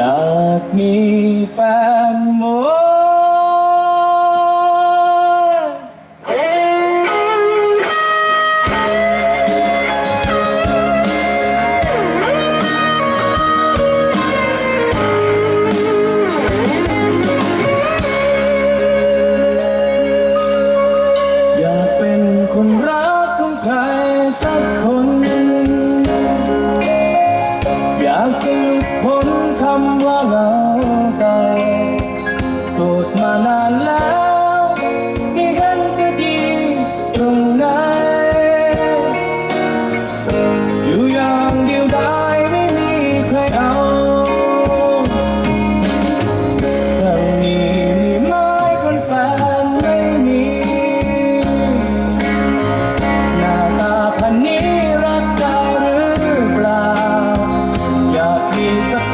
อยากมีแฟนโมอยากเป็นคนรักของใครสักคน อยากจะหลุดพ้นำว่าเหงาใจโสดมานานแล้วมีกันจะดีตรงไหนอยู่อย่างเดียวได้ไม่มีใครเอาจะมีไหมคนแฟนไม่มีหน้าตาพันนี้รักได้หรือเปล่าอยากมีสัก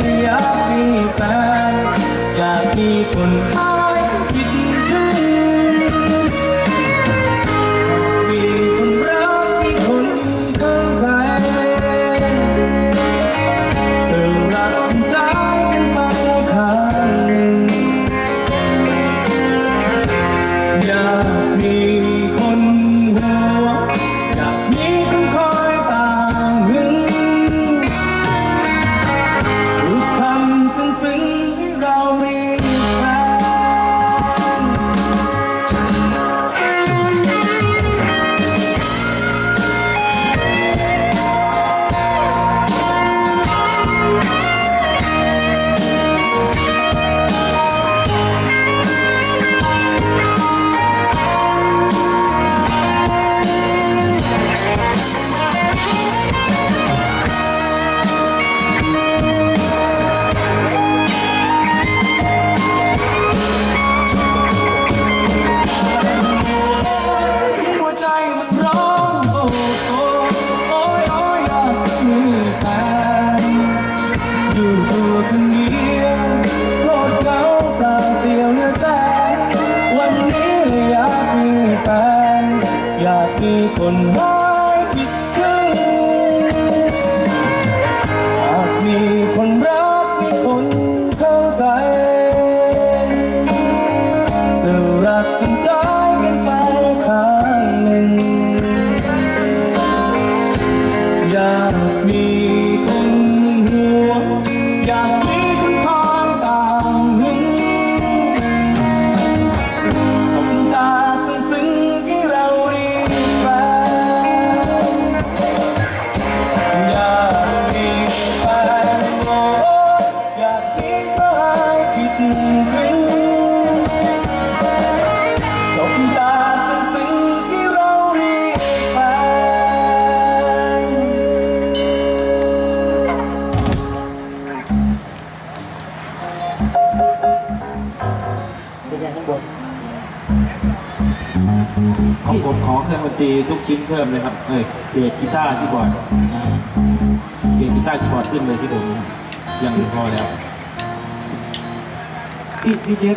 ไม่อยากมีแฟนอยากมีคนหา คนไว้ผิดถึงหากมีคนรักมีคนเข้าใจจะรักฉัน เป็นยังข้างบนของผมขอเครื่องดนตรีทุกชิ้นเพิ่มเลยครับ เอ้ยเบสกีตาร์ที่บอร์ดเบสกีตาร์ที่บอร์ดขึ้นเลยที่ผมอย่างอื่นพอแล้วพี่พี่เจฟ